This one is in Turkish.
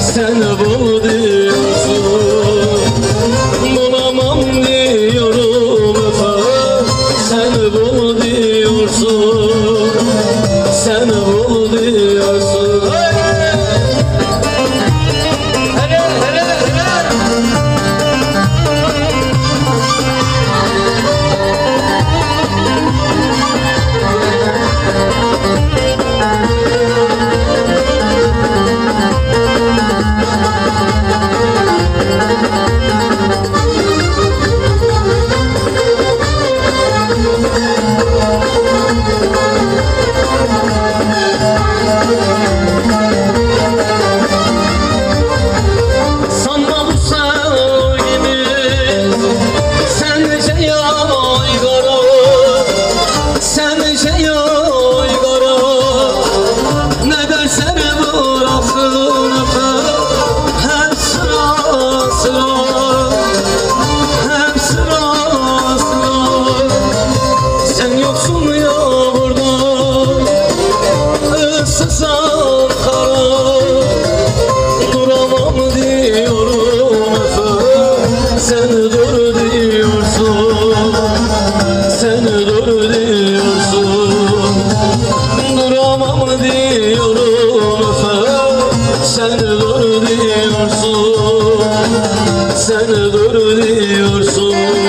sen bul diyorsun Bulamam diyorum öpe sen bul diyorsun Sen dur diyorsun. Sen dur diyorsun.